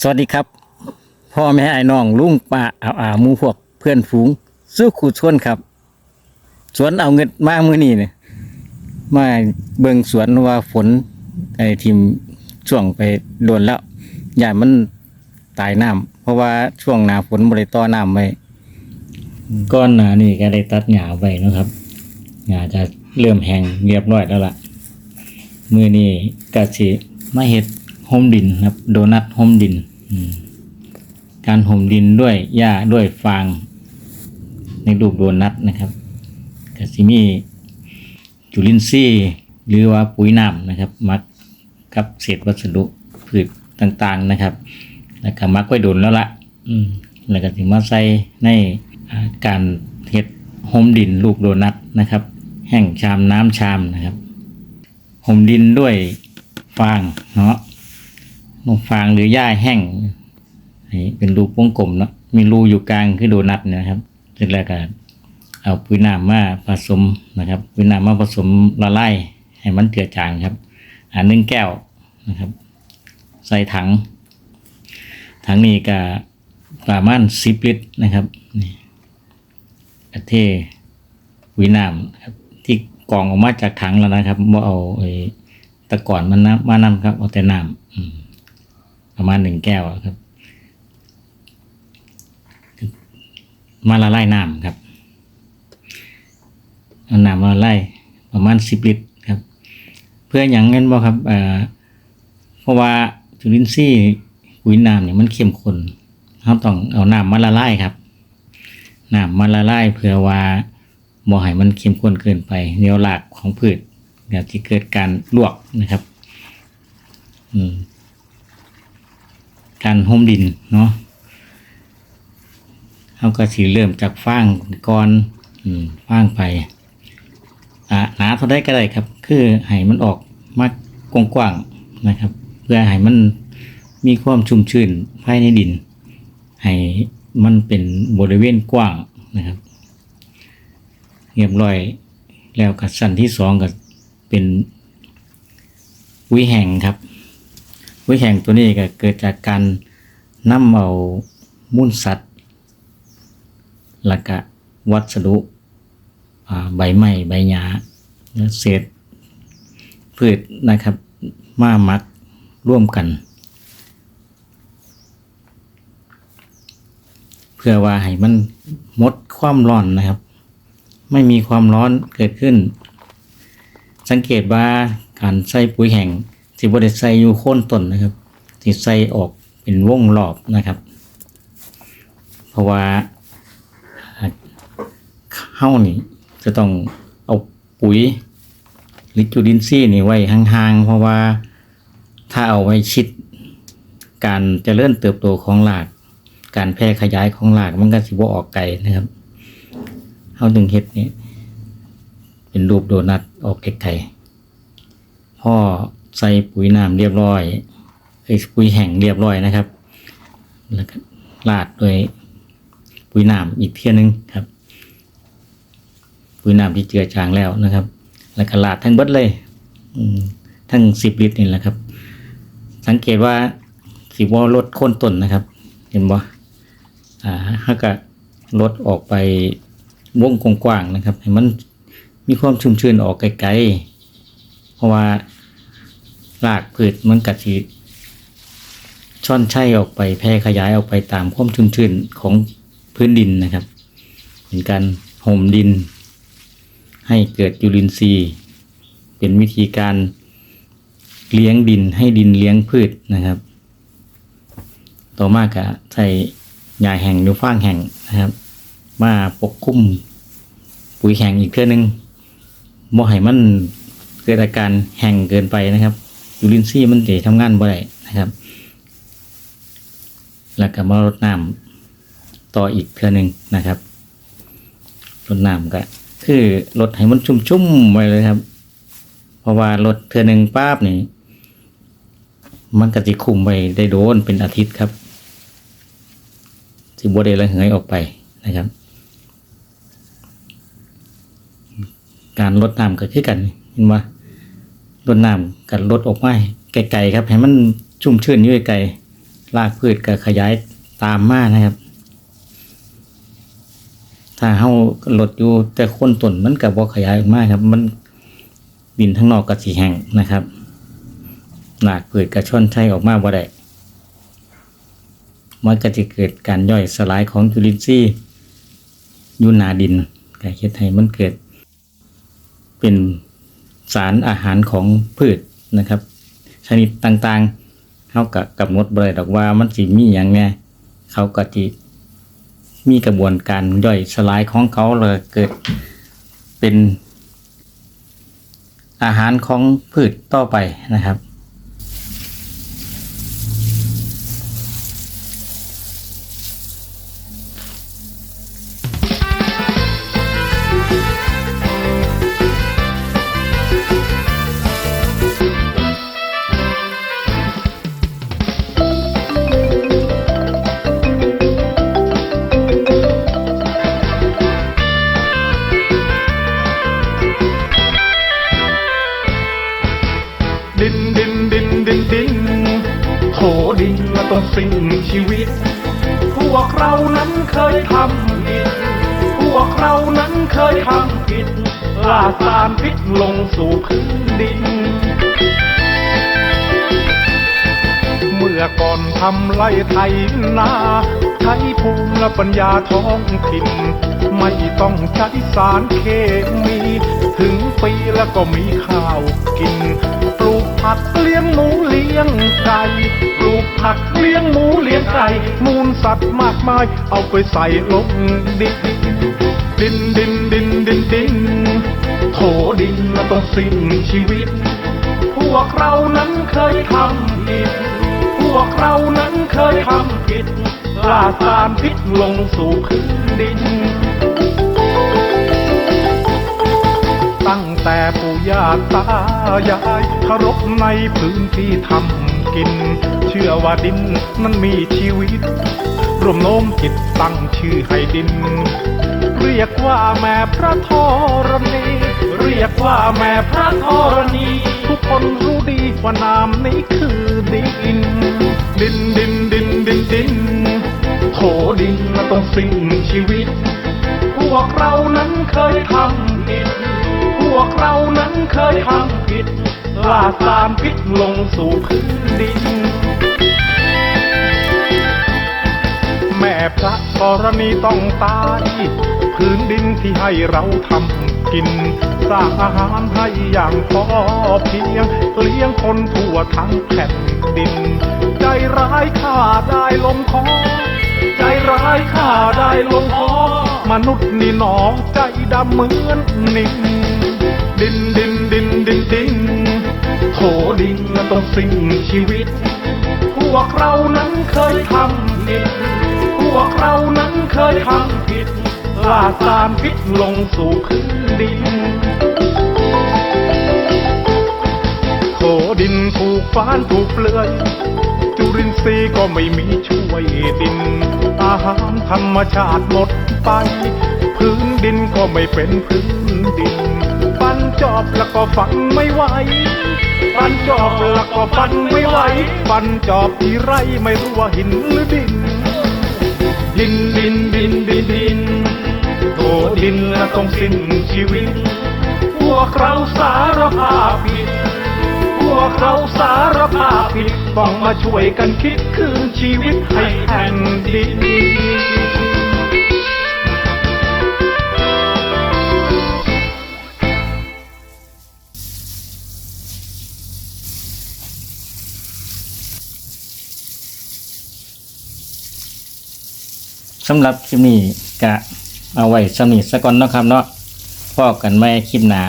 สวัสดีครับ พ่อแม่ไอ้น้องลุงป้าอาอาหมูพวกเพื่อนฝูงสู้ขู่ชวนครับ สวนเอาเงินมากมือนี่เนี่ยมาเบิ่งสวนว่าฝนไอ้ทีมช่วงไปโดนแล้วอย่ามันตายน้ำเพราะว่าช่วงหนาฝนบริต่อน้ำไว้ก้อนหนานี่ก็ได้ตัดหญ้าไว้นะครับหญ้าจะเริ่มแห้งเรียบร้อยแล้วล่ะ มือนี่กะสิมาเฮ็ด โฮมดินครับ โดนัทโฮมดิน การโฮมดินด้วยหญ้าด้วยฟาง ในรูปโดนัทนะครับกสิมีจุลินทรีย์หรือว่าปุ๋ยน้ำนะครับ มักกับเศษวัสดุพืชต่างๆนะครับ แล้วก็มักไว้โดนแล้วละอืมแล้วก็ถึงมาใส่ในการเฮ็ดโฮมดินรูปโดนัทนะครับ แห้งชามน้ำชามนะครับห่มดินด้วยฟางเนาะ ลงฟางหรือหญ้าแห้งนี่เป็นรูปวงกลมเนาะมีรูอยู่กลางคือโดนัทนะครับเสร็จแล้วก็เอาปุ๋ยน้ำมาผสมนะครับปุ๋ยน้ำมาผสมละลายให้มันเจือจางครับอันหนึ่งแก้วนะครับ ใส่ถัง ถังนี้ก็ประมาณสิบลิตรนะครับนี่เทปุ๋ยน้ำนะครับที่กรองออกมาจากถังแล้วนะครับว่าเอาไอ้ตะกอนมันนะมานำครับเอาแต่น้ำอืม ประมาณหนึ่งแก้วครับมาละลายน้ำครับเอาน้ำมาละลายประมาณสิบลิตรครับ เพื่ออย่างนั้นบ่ครับเพราะว่าจุลินทรีย์ปุ๋ยน้ำเนี่ยมันเข้มข้นเราต้องเอาน้ำมาละลายครับน้ำมาละลายเพื่อว่าบ่ให้มันเข้มข้นเกินไปเดี๋ยหลากของพืชเดี๋ยวที่เกิดการลวกนะครับ อืม การห่มดินเนาะเขาก็สีเริ่มจากฟางก่อนฟางไปอะหนาเท่าได้ก็ได้ครับ คือให้มันออกมากกว้างๆนะครับ เพื่อให้มันมีความชุ่มชื้นภายในดิน ให้มันเป็นบริเวณกว้างนะครับเรียบร้อยแล้วกับสั้นที่สองก็เป็นปุ๋ยแห้งครับ ปุ๋ยแห้งตัวนี้ก็เกิดจากการนำเอามูลสัตว์ละก็วัสดุใบไม้ใบหญ้าและเศษพืชนะครับมาหมักร่วมกัน เพื่อว่าให้มันมดความร้อนนะครับ ไม่มีความร้อนเกิดขึ้น สังเกตว่าการใส่ปุ๋ยแห้ง สิบริใส่อยู่โค่นต้นนะครับสิใส่ออกเป็นวงรอบนะครับ เพราะว่าเข้านี่จะต้องเอาปุ๋ยหรือจุลินทรีย์นี่ไว้ห่างๆ เพราะว่าถ้าเอาไว้ชิด การเจริญเติบโตของหลากการแพร่ขยายของหลากมันก็สิบ่ออกไกลนะครับเข้าดึงเห็ดนี่เป็นรูปโดนัทออกไกลๆพ่อ ใส่ปุ๋ยน้ำเรียบร้อยไอ้ยปุ๋ยแห้งเรียบร้อยนะครับ แล้วก็ราดด้วยปุ๋ยน้ำอีกเที่ยนึงครับ ปุ๋ยน้ำที่เจือจางแล้วนะครับ แล้วก็ราดทั้งเบิดเลยทั้งสิบลิตรนี่แหละครับ สังเกตว่าสีว่าลดโค่นต้นนะครับ เห็นบ่อ่าถ้าก็ลดออกไปวงกว้างๆนะครับ ให้มันมีความชุ่มชื้นออกไกลๆเพราะว่า รากพืชมันกัดสีช่อนชัยออกไปแพร่ขยายออกไปตามความชุ่มชื้นของพื้นดินนะครับเป็นการห่มดิน ให้เกิดจุลินทรีย์ เป็นวิธีการเลี้ยงดินให้ดินเลี้ยงพืชนะครับ ต่อมากก็ใส่หญ้าแห้งหรือฟางแห้งนะครับ มาปกคลุมปุ๋ยแห้งอีกเทื่อนึงบ่ให้มันเกิดอาการแห้งเกินไปนะครับ ยูรินซี่มันจะทำงานบ่ได้นะครับ แล้วก็มารดน้ำต่ออีกเทื่อนึงนะครับรดน้ำก็คือรดให้มันชุ่มๆไว้เลยครับ เพราะว่ารดเทื่อนึงป้าบนี่ มันก็จะคุมไว้ได้โดนเป็นอาทิตย์ครับสิบวได้ระเหยออกไปนะครับ การลดน้ำก็คือกันเห็นว่า ลดน้ำกับลดออกมาไกลๆครับ ให้มันชุ่มชื้นอยู่ไกลรากพืชก็ขยายตามมานะครับ ถ้าเฮาลดอยู่แต่คนต้นมันก็บ่ขยายออกมาครับ มันดินทั้งนอกก็สิแห้งนะครับรากพืชก็ช่อนใช้ออกมาบ่ได้มันก็จะเกิดการย่อยสลายของจุลินทรีย์อยู่หนาดินก็เฮ็ดให้มันเกิดเป็น สารอาหารของพืชนะครับ ชนิดต่างๆเขาก็กำหนดบ่ได้ดอกว่ามันสิมีอย่างไงเขาก็จิมีกระบวนการย่อยสลายของเขาเลยเกิดเป็นอาหารของพืชต่อไปนะครับ ดินมาต้องสิ้นชีวิต พวกเรานั้นเคยทำผิด พวกเรานั้นเคยทำผิดล่าสารพิษลงสู่พื้นดิน เมื่อก่อนทำไร่ไถนาใช้ภูมิและปัญญาท้องถิ่น ไม่ต้องใช้สารเคมี ถึงปีแล้วก็มีข้าวกิน ผักเลี้ยงหมูเลี้ยงไก่ปลูกผักเลี้ยงหมูเลี้ยงไก่มูลสัตว์มากมาย เอาไปใส่ลงดินดินดินดินดินดินโถดินมาต้องสิ้นชีวิต พวกเรานั้นเคยทำผิดพวกเรานั้นเคยทำผิดล่าสารพิษลงสู่พื้นดิน ปู่ย่าตายายเคารพในพื้นที่ทำกิน เชื่อว่าดินนั้นมีชีวิต รวมโน้มจิตตั้งชื่อให้ดิน เรียกว่าแม่พระธรณี เรียกว่าแม่พระธรณี ทุกคนรู้ดีว่านามนี้คือดิน ดินดินดินดินดินโถดินมาต้องสิ้นชีวิต พวกเรานั้นเคยทำผิดพ วกเรานั้นเคยทำผิดล่าสารพิษลงสู่พื้นดิน แม่พระธรณีต้องตายพื้นดินที่ให้เราทำกิน สร้างอาหารให้อย่างพอเพียง เลี้ยงคนทั่วทั้งแผ่นดิน ใจร้ายข้าได้ลงคอใจร้ายข้าได้ลงคอมนุษย์นี่หนอใจดำเหมือนนิน ดินดินดินดินดินโถดินมันต้องสิ้นชีวิต พวกเรานั้นเคยทำผิด พวกเรานั้นเคยทำผิดลาสารพิษลงสู่พื้นดินโถดินถูกฟ้านถูกเปลือยจุรินทรีย์ก็ไม่มีช่วยดิน อาหารธรรมชาติหมดไป พื้นดินก็ไม่เป็นพื้นดิน จอบแล้วก็ฝังไม่ไหวปันจอบแล้วก็ปันไม่ไหวปันจอบที่ไรไม่รู้ว่าหินหรือดิน ดินดินดินดินดินโถดินและต้องสิ้นชีวิต พวกเราสารภาพผิด พวกเราสารภาพผิดต้องมาช่วยกันคิดคืนชีวิตให้แผ่นดิน สำหรับคลิปนี้กะเอาไว้สำนิทสะก่อนนะครับเนาะพอกันไม่คลิปหนา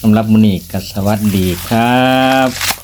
สำหรับมุนีกสวัสดีครับ